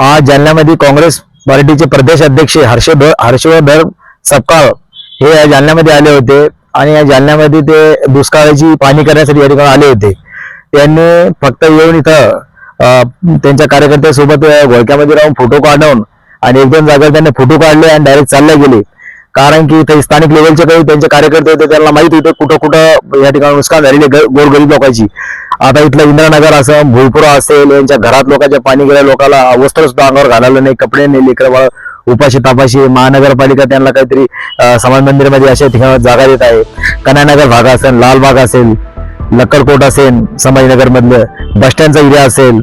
आज जालन्यामध्ये काँग्रेस पार्टीचे प्रदेश अध्यक्ष हर्षधर हर्षवर्धन सपकाळ हे या जालन्यामध्ये आले होते आणि या जालन्यामध्ये ते दुष्काळाची पाणी करण्यासाठी या ठिकाणी आले होते. त्यांनी फक्त येऊन इथं त्यांच्या कार्यकर्त्यासोबत घोळक्यामध्ये राहून फोटो काढून आणि एक दोन जागेवर त्यांनी फोटो काढले आणि डायरेक्ट चालले गेले. कारण की इथे स्थानिक लेवलचे काही त्यांचे कार्यकर्ते होते त्यांना माहीत होते कुठं कुठं या ठिकाणी नुकसान झालेले ग- गोरगरीब लोकांची. आता इथलं इंद्रनगर असं भुईपुरा असेल यांच्या घरात लोकांच्या पाणी गेल्या लोकांना वस्त्र सुद्धा अंगावर घालायला नाही कपडे नाही लेकर बाळ उपाशी तापाशी महानगरपालिका त्यांना काहीतरी समाज मंदिरमध्ये अशा ठिकाणी जागा देत आहे. कन्यानगर भाग असेल लालबाग असेल लक्करकोट असेल संभाजीनगर मधलं बस स्टँडचा एरिया असेल.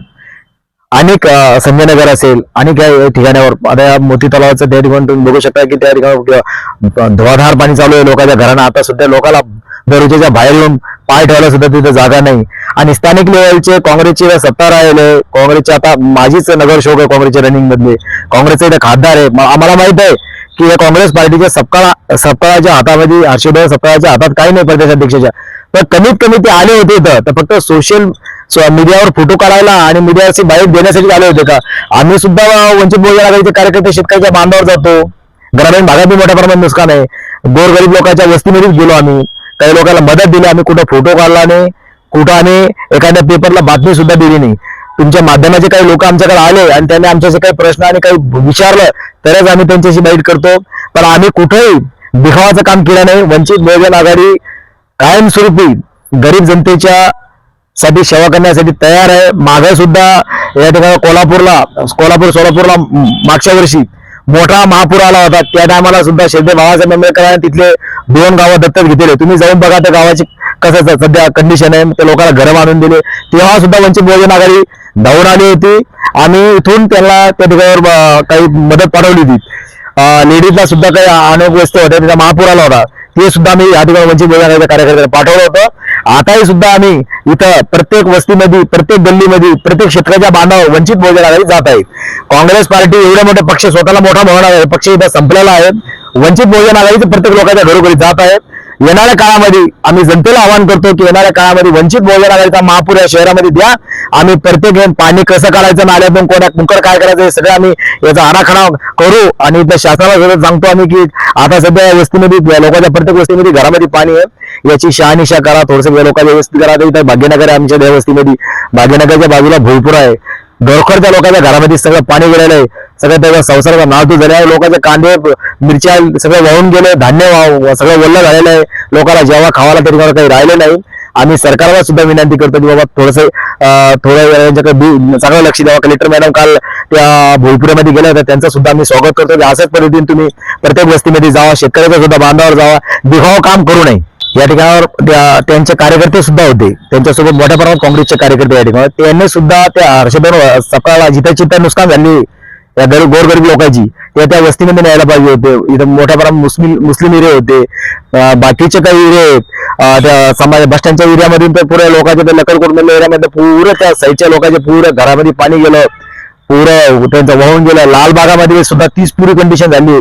अनेक संजयनगर असेल अनेक या ठिकाणावर आता या मोती तलावाचं त्या ठिकाणी तुम्ही बघू शकता की त्या ठिकाणी धुवाधार पाणी चालू आहे लोकांच्या घरांना. आता सुद्धा लोकांना दररोजच्या बाहेर येऊन पाय ठेवायला सुद्धा तिथे जागा नाही. आणि स्थानिक लेवलचे काँग्रेसचे सत्ता राहिले काँग्रेसचे आता माझीच नगरसेवक आहे काँग्रेसच्या रनिंग मधले. काँग्रेसचे इथे खासदार आहे. आम्हाला माहीत आहे की या काँग्रेस पार्टीच्या सपकाळा सपकाळाच्या हातामध्ये हर्षवर्धन सपकाळाच्या हातात काही नाही प्रदेशाध्यक्षाच्या. तर कमीत कमी ते आले होते इथं. तर फक्त सोशल मीडियावर फोटो काढायला आणि मीडियाची बाईट देण्यासाठी आले होते का? आम्ही सुद्धा वंचित बहुजन आघाडीचे कार्यकर्ते शेतकऱ्याच्या बांधावर जातो. ग्रामीण भागात मोठ्या प्रमाणात नुकसान आहे. गोरगरीब लोकांच्या वस्तीमध्येच गेलो आम्ही. काही लोकांना मदत दिली आम्ही कुठं फोटो काढला नाही. कुठं आम्ही एखाद्या पेपरला बातमी सुद्धा दिली नाही. तुमच्या माध्यमाचे काही लोक आमच्याकडे आले आणि त्यांनी आमच्याशी काही प्रश्न आणि काही विचारलं तरच आम्ही त्यांच्याशी बाईट करतो. पण आम्ही कुठेही दिखावाचं काम केलं नाही. वंचित बहुजन आघाडी कायमस्वरूपी गरीब जनतेच्या साठी सेवा करण्यासाठी तयार आहे. मागे सुद्धा या ठिकाणी कोल्हापूरला कोल्हापूर सोलापूरला मागच्या वर्षी मोठा महापूर आला होता. त्या टायमाला सुद्धा शेडे बाबासाहेब आंबेडकरांनी तिथले दोन गावं दत्तक घेतले तुम्ही जाऊन बघा त्या गावाची कसं सध्या कंडिशन आहे. त्या लोकांना घरं बांधून दिले. तेव्हा सुद्धा वंचित बहुजन आघाडी धावून आली होती. आणि इथून त्यांना त्या ठिकाणावर काही मदत पाठवली होती. लेडीजला सुद्धा काही अनवस्थ होत्या. त्याचा महापूर आला होता. ते सुद्धा आम्ही या ठिकाणी म्हणजे वंचित बहुजन कार्यकर्त्यांना पाठवलं होतं. आताही सुद्धा आम्ही इथं प्रत्येक वस्तीमध्ये प्रत्येक गल्लीमध्ये प्रत्येक क्षेत्राच्या बांधावर वंचित बहुजन आघाडी जात आहे काँग्रेस पार्टी एवढे मोठे पक्ष स्वतःला मोठा म्हणणार आहे पक्ष इथं संपलेला आहे. वंचित बहुजन आघाडीचे प्रत्येक लोकांच्या घरोघरी जात आहेत येणाऱ्या काळामध्ये आम्ही जनतेला आवाहन करतो की येणाऱ्या काळामध्ये वंचित बहुजन आघाडीचा महापूर या शहरामध्ये द्या. आम्ही प्रत्येक पाणी कसं काढायचं नाल्यातून कोणा कुंकड काय करायचं हे सगळं आम्ही याचा आराखडा करू. आणि त्या शासनाला सगळं सांगतो आम्ही की आता सध्या वस्तीमध्ये लोकांच्या प्रत्येक वस्तीमध्ये घरामध्ये पाणी आहे. याची शहानिशा करा थोडस लोकांच्या व्यवस्थित करा. इथं भाग्यनगर आहे आमच्या वस्तीमध्ये. भाग्यनगरच्या बाजूला भोईपूर आहे. डोरखडच्या लोकांच्या घरामध्ये सगळं पाणी गेलेलं आहे. सगळं त्याचा संसाराचा नातू झाले आहे. लोकांचे कांदे मिरच्या सगळं वाहून गेले. धान्य सगळं ओलं झालेलं आहे. लोकांना जेव्हा खावायला तरी काही राहिलं नाही. आम्ही सरकारला सुद्धा विनंती करतो की बाबा थोडस थोड्या यांच्याकडे चांगलं लक्ष द्यावा. कलेक्टर मॅडम काल त्या भोईपुरामध्ये गेल्या होत्या. त्यांचं सुद्धा आम्ही स्वागत करतो. की अशाच पद्धतीने तुम्ही प्रत्येक वस्तीमध्ये जावा. शेतकऱ्याच्या सुद्धा बांधावर जावा. दिखावा काम करू नये. या ठिकाणावर त्या- त्यांचे कार्यकर्ते सुद्धा होते. त्यांच्यासोबत मोठ्या प्रमाणात काँग्रेसचे कार्यकर्ते या ठिकाणी त्यांनी सुद्धा त्या हर्षदन सकाळला जिथं चित्ता नुकसान झाली या गरीब गोरगरीब लोकांची. या त्या वस्तीमध्ये न्यायला पाहिजे होते. इथं मोठ्या प्रमाणात मुस्लिम मुस्लिम एरिया होते. बाकीचे काही एरिया आहेत. त्या समाज बस स्टँडच्या एरियामधून तर पुऱ्या लोकांच्या त्या लकडकोट एरियामध्ये पुरं त्या साईडच्या लोकांचे पुरं घरामध्ये पाणी गेलं. पुरं त्यांचं वाहून गेलं. लाल बागामध्ये सुद्धा तीच पुरी कंडिशन झाली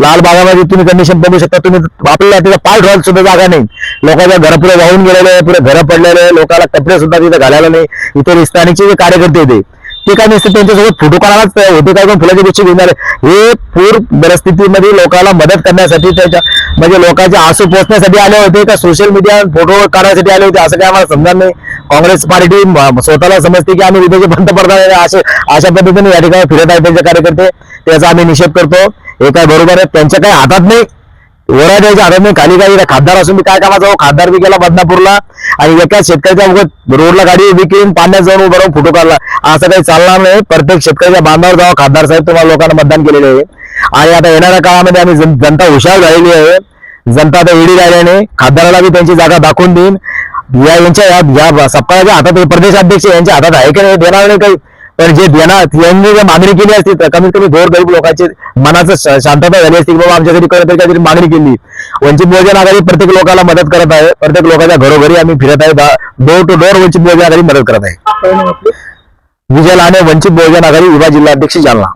लाल बागामध्ये तुम्ही कंडिशन बघू शकता. तुम्ही आपल्याला तिथं पाय ठेवायला सुद्धा जागा नाही. लोकांच्या घर पुढे वाहून गेलेलं आहे. पुढे घरं पडलेलं आहे. लोकांना कपडे सुद्धा तिथे घालायला नाही. इथे स्थानिकचे जे कार्यकर्ते होते ते काय नसते त्यांच्यासोबत फोटो काढायलाच होते काय पण फुलाची गुच्छी घेणार. हे पूर परिस्थितीमध्ये लोकांना मदत करण्यासाठी त्याच्या म्हणजे लोकांचे आसू पोचण्यासाठी आले होते का? सोशल मीडिया फोटो काढण्यासाठी आले होते? असं काय आम्हाला समजा नाही. काँग्रेस पार्टी स्वतःला समजते की आम्ही विदेशी पंतप्रधान असे अशा पद्धतीने या ठिकाणी फिरत आहेत त्यांचे कार्यकर्ते. त्याचा आम्ही निषेध करतो. हे काय बरोबर आहे? त्यांच्या काही हातात नाही. वरा द्यायच्या हातात नाही. खाली काही खासदार असून मी काय कामाचा खासदार बी गेला बदनापूरला. आणि एका शेतकऱ्याच्या उगत रोडला गाडी उभी केली पाण्यात जाऊन उभं राहून फोटो काढला. असं काही चालणार नाही. प्रत्येक शेतकऱ्याच्या बांधावर जावा. खासदार साहेब तुम्हाला लोकांना मतदान केलेले आहे. आणि आता येणाऱ्या काळामध्ये आम्ही जन- जनता हुशार झालेली आहे. जनता आता एडी राहिल्याने खासदाराला बी त्यांची जागा दाखवून देईन. या यांच्या या या सप्ताहाच्या हातात प्रदेशाध्यक्ष यांच्या हातात आहे की नाही देणार नाही काही. पण जे देणार यांनी जर मागणी केली असती तर कमीत कमी गोर गरीब लोकांची मनाचं शांतता झाली असती की बाबा आमच्यासाठी कळत काहीतरी मागणी केली. वंचित बहुजन आघाडी प्रत्येक लोकांना मदत करत आहे. प्रत्येक लोकांच्या घरोघरी आम्ही फिरत आहे. Door to door Vanchit Bahujan Aghadi मदत करत आहे. विजय लाने वंचित बहुजन आघाडी विभाग जिल्हाध्यक्ष जालना.